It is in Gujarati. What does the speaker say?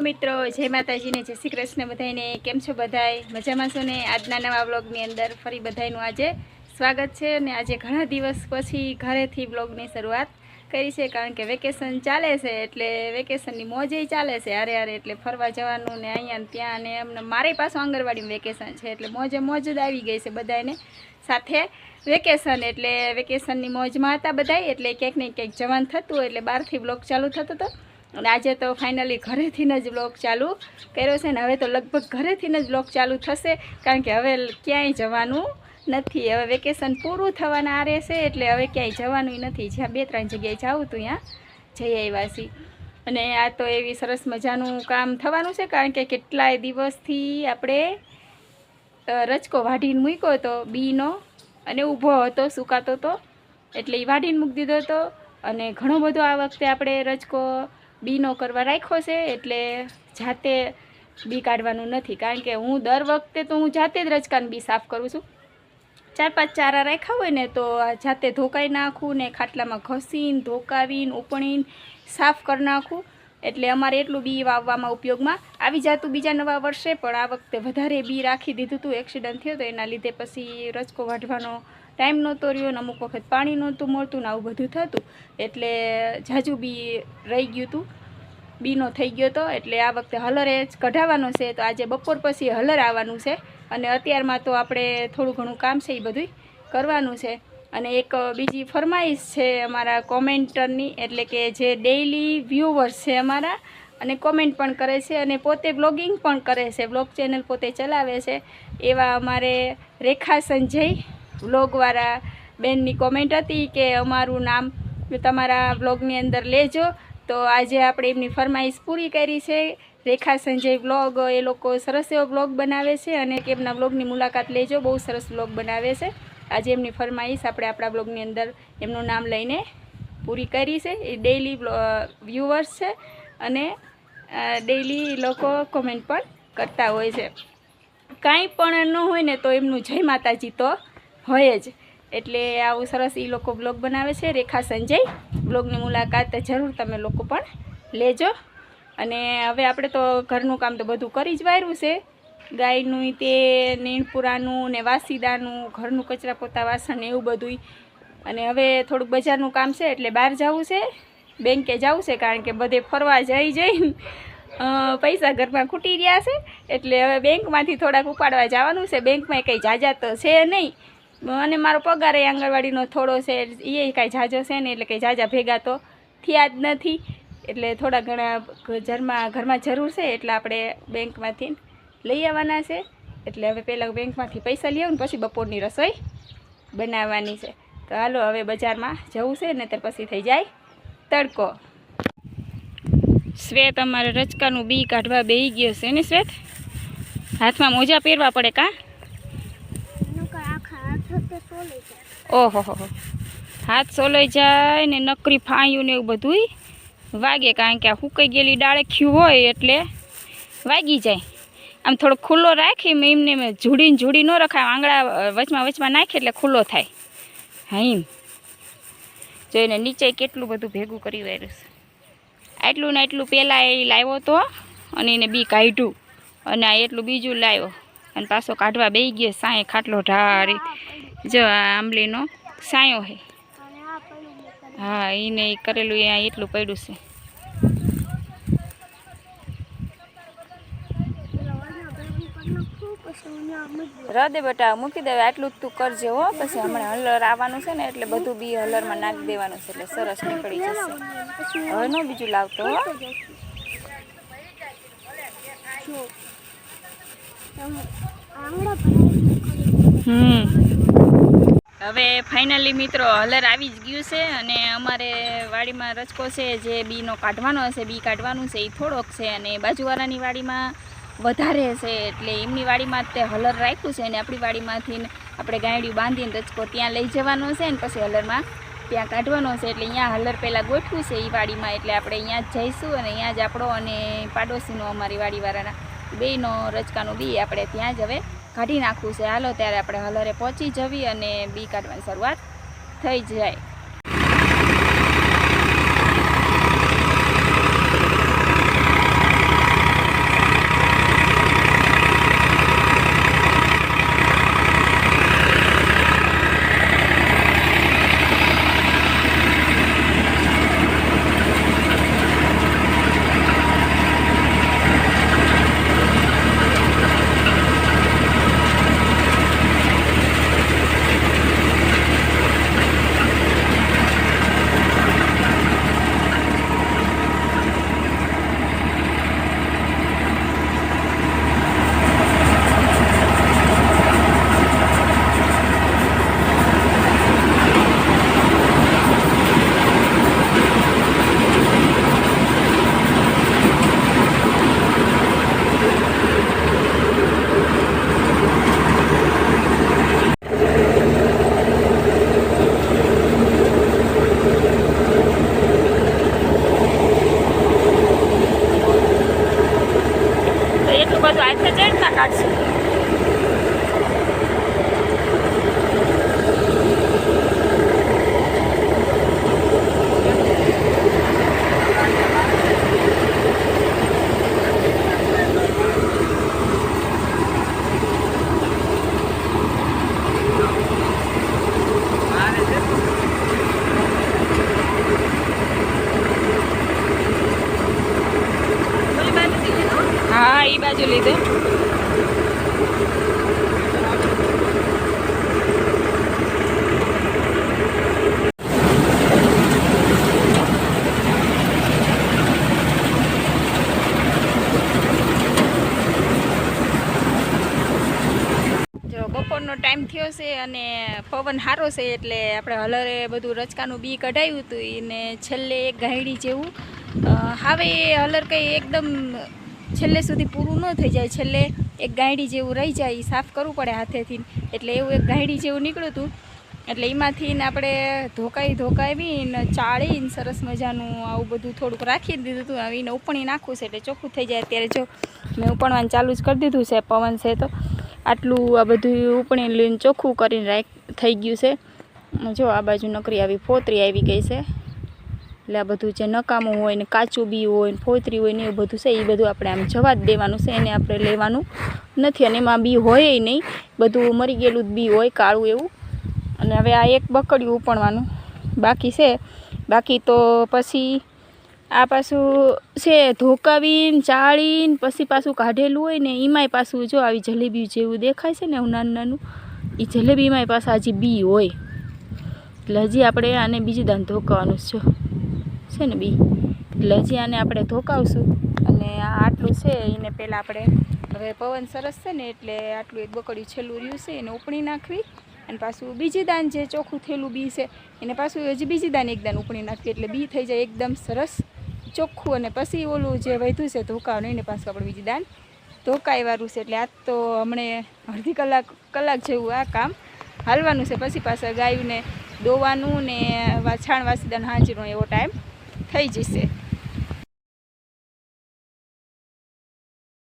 મિત્રો, જય માતાજીને, જય શ્રી કૃષ્ણ બધાને કેમ છો બધાય? મજામાં છો ને? આજના નવા બ્લોગની અંદર ફરી બધાનું આજે સ્વાગત છે અને આજે ઘણા દિવસ પછી ઘરેથી બ્લોગની શરૂઆત કરી છે, કારણ કે વેકેશન ચાલે છે, એટલે વેકેશનની મોજે ચાલે છે હારે હારે, એટલે ફરવા જવાનું ને અહીંયા ત્યાં ને એમને મારી પાછું આંગણવાડીમાં વેકેશન છે, એટલે મોજે મોજ જ આવી ગઈ છે બધાને સાથે વેકેશન, એટલે વેકેશનની મોજમાં હતા બધાય, એટલે ક્યાંક ને ક્યાંક જવાન થતું એટલે બહારથી બ્લોગ ચાલુ થતો હતો. અને આજે તો ફાઇનલી ઘરેથી જ બ્લોગ ચાલુ કર્યો છે ને હવે તો લગભગ ઘરેથી જ બ્લોગ ચાલુ થશે કારણ કે હવે ક્યાંય જવાનું નથી. હવે વેકેશન પૂરું થવાના આરે છે એટલે હવે ક્યાંય જવાનું નથી. જ્યાં બે ત્રણ જગ્યાએ જાઉં તું ત્યાં જઈ આવ્યા છીએ. અને આ તો એવી સરસ મજાનું કામ થવાનું છે કારણ કે કેટલાય દિવસથી આપણે રચકો વાઢીને મૂક્યો હતો, બીનો, અને ઊભો હતો, સુકાતો હતો. એટલે એ વાઢીને મૂકી દીધો હતો. અને ઘણો બધો આ વખતે આપણે રચકો બીનો કરવા રાખ્યો છે એટલે જાતે બી કાઢવાનું નથી. કારણ કે હું દર વખતે તો હું જાતે જ રજકાન બી સાફ કરું છું. ચાર પાંચ ચારા રાખ્યા હોય ને તો જાતે ધોકાઈ નાખું ને ખાટલામાં ઘસીને, ધોકાવીને ઉપણીને સાફ કરી નાખું. એટલે અમારે એટલું બી વાવવામાં ઉપયોગમાં આવી જતું બીજા નવા વર્ષે, પણ આ વખતે વધારે બી રાખી દીધું હતું એક્સિડન્ટ થયો તો એના લીધે પછી રચકો વાઢવાનો ટાઈમ નહોતો રહ્યો ને અમુક વખત પાણી નહોતું મળતું ને આવું બધું થતું. એટલે જાજુ બી રહી ગયું હતું બીનો થઈ ગયો હતો એટલે આ વખતે હલરે જ કઢાવવાનો છે, તો આજે બપોર પછી હલર આવવાનું છે. અને અત્યારમાં તો આપણે થોડું ઘણું કામ છે એ બધું કરવાનું છે. અને એક બીજી ફરમાઈશ છે અમારા કોમેન્ટરની, એટલે કે જે ડેઈલી વ્યૂવર્સ છે અમારા, અને કોમેન્ટ પણ કરે છે અને પોતે બ્લોગિંગ પણ કરે છે. બ્લોગ ચેનલ પોતે ચલાવે છે. એવા અમારે રેખા સંજય બ્લોગવાળા બેનની કોમેન્ટ હતી કે અમારું નામ તમારા બ્લોગની અંદર લેજો. તો આજે આપણે એમની ફરમાઈશ પૂરી કરી છે. રેખા સંજય બ્લોગ એ લોકો સરસ એવો બ્લોગ બનાવે છે અને એમના બ્લોગની મુલાકાત લેજો. બહુ સરસ બ્લોગ બનાવે છે. આજે એમની ફરમાઈશ આપણે આપણા બ્લોગની અંદર એમનું નામ લઈને પૂરી કરી છે. એ ડેઈલી વ્યુઅર્સ છે અને ડેઈલી લોકો કોમેન્ટ પણ કરતા હોય છે. કાંઈ પણ ન હોય ને તો એમનું જય માતાજી તો હોય જ. એટલે આવું સરસ એ લોકો બ્લોગ બનાવે છે. રેખા સંજય. બ્લોગની મુલાકાત જરૂર તમે લોકો પણ લેજો. અને હવે આપણે તો ઘરનું કામ તો બધું કરી જ વાર્યું છે. ગાયનું તે, નીણપુરાનું ને વાસીદાનું, ઘરનું કચરા પોતા વાસણ એવું બધું અને હવે થોડુંક બજારનું કામ છે એટલે બહાર જવું છે, બેંકે જવું છે કારણ કે બધે ફરવા જઈ જઈને પૈસા ઘરમાં ખૂટી રહ્યા છે. એટલે હવે બેંકમાંથી થોડાક ઉપાડવા જવાનું છે. બેંકમાં કંઈ જાજા તો છે નહીં. અને મારો પગાર એ આંગણવાડીનો થોડો છે એ કાંઈ જાજો છે ને એટલે કંઈ જાજા ભેગા તો થયા જ નથી. એટલે થોડા ઘણા ઘરમાં ઘરમાં જરૂર છે એટલે આપણે બેંકમાંથી લઈ આવવાના છે. એટલે હવે પહેલાં બેંકમાંથી પૈસા લઈ આવું ને પછી બપોરની રસોઈ બનાવવાની છે. તો હાલો હવે બજારમાં જવું છે ને ત્યાર પછી થઈ જાય તડકો. શ્વેત, અમારે રચકાનું બી કાઢવા બેહી ગયો છે ને શ્વેત? હાથમાં મોજા પહેરવા પડે કાં? ઓહો, હો. હાથ સોલાઈ જાય ને નકરી ફાયું ને એવું બધુંય વાગે, કારણ કે આ સુકાઈ ગયેલી ડાળે હોય એટલે વાગી જાય. આમ થોડો ખુલ્લો રાખી મેં એમને મેં જોડીને જોડી ન રખાય આંગળા વચમાં વચમાં નાખે એટલે ખુલ્લો થાય. હા એમ. જોઈને નીચે કેટલું બધું ભેગું કરી વાયરસ છે. આટલું ને આટલું પહેલાં એ લાવ્યો તો અને એને બી કાઢ્યું. અને આ એટલું બીજું લાવ્યો. અને પાછો કાઢવા બેસી ગયો સાંય ખાટલો ઢારી જો આ આંબલીનો સાયો હે. હા એને કરેલું એ એટલું પડ્યું છે. રદે બેટા, મૂકી દેવા આટલું તું કરજે હો. પછી હમણાં હલર આવવાનું છે ને એટલે બધું બી હલરમાં નાખી દેવાનું છે એટલે સરસ નીકળી જશે. હવે નો બીજું લાવતો હો. હમ. હવે ફાઇનલી મિત્રો હલર આવી જ ગયું છે અને અમારે વાડીમાં રચકો છે જે બીનો કાઢવાનો હશે, બી કાઢવાનું છે એ થોડોક છે અને બાજુવાળાની વાડીમાં વધારે છે એટલે એમની વાડીમાં તે હલર રાખ્યું છે અને આપણી વાડીમાંથી આપણે ગાયડિયું બાંધીને રચકો ત્યાં લઈ જવાનો છે ને પછી હલરમાં ત્યાં કાઢવાનો છે એટલે અહીંયા હલર પહેલાં ગોઠવું છે એ વાડીમાં એટલે આપણે અહીંયા જ જઈશું અને અહીંયા જ આપણો અને પાડોશીનો અમારી વાડીવાળાના બેયનો રચકાનો બી આપણે ત્યાં જ હવે કાઢી નાખવું છે. હાલો ત્યારે આપણે હલરે પહોંચી જવી અને બી કાઢવાની શરૂઆત થઈ જાય. টাকা আছে। છે અને પવન સારો છે એટલે આપણે હલરે બધું રચકાનું બી કઢાવ્યું હતું. એને છેલ્લે એક ગાયડી જેવું. હવે એ હલર કંઈ એકદમ છેલ્લે સુધી પૂરું ન થઈ જાય. છેલ્લે એક ગાયડી જેવું રહી જાય એ સાફ કરવું પડે હાથેથી. એટલે એવું એક ગાયડી જેવું નીકળ્યું હતું. એટલે એમાંથી આપણે ધોકાઈ ધોકાવીને ચાળીને સરસ મજાનું આવું બધું થોડુંક રાખી દીધું હતું. આવીને ઉપણી નાખવું છે એટલે ચોખ્ખું થઈ જાય. અત્યારે જો મેં ઉપણવાનું ચાલુ જ કરી દીધું છે, પવન છે તો. આટલું આ બધું ઉપણી લઈને ચોખ્ખું કરીને રાખ, થઈ ગયું છે. જો આ બાજુ નકરી આવી ફોતરી આવી ગઈ છે. એટલે આ બધું જે નકામું હોય ને કાચું બી હોય ને ફોતરી હોય ને એવું બધું છે, એ બધું આપણે આમ જવા જ દેવાનું છે, એને આપણે લેવાનું નથી. અને એમાં બી હોય નહીં. બધું મરી ગયેલું જ બી હોય, કાળું એવું. અને હવે આ એક બકડિયું ઉપણવાનું બાકી છે. બાકી તો પછી આ પાછું છે, ધોકાવીને, ચાળીને, પછી પાછું કાઢેલું હોય ને એમાંય પાછું જો આવી જલેબી જેવું દેખાય છે ને, એવું નાનું નાનું એ જલેબીમાંય પાછા હજી બી હોય. એટલે હજી આપણે આને બીજી દાન ધોકાવાનું છે. છે ને બી? એટલે હજી આને આપણે ધોકાવશું. અને આ આટલું છે, એને પહેલાં આપણે, હવે પવન સરસ છે ને, એટલે આટલું એક બકડ્યું છેલ્લું રહ્યું છે, એને ઉપણી નાખવી. અને પાછું બીજી દાન જે ચોખ્ખું થયેલું બી છે, એને પાછું હજી બીજી દાન એક દાન ઉપણી નાખવી, એટલે બી થઈ જાય એકદમ સરસ. ચોખ્ખું અને પછી ઓલું જે વધ્યું છે ધોકાવાનું એને પાછું આપણે બીજી દાન ધોકાઈવાળું છે. એટલે આજ તો હમણે અડધી કલાક કલાક જેવું આ કામ હાલવાનું છે. પછી પાછા ગાયુંને દોવાનું ને છાણ છાણ વાસીદાન હાંચીનો એવો ટાઈમ થઈ જશે.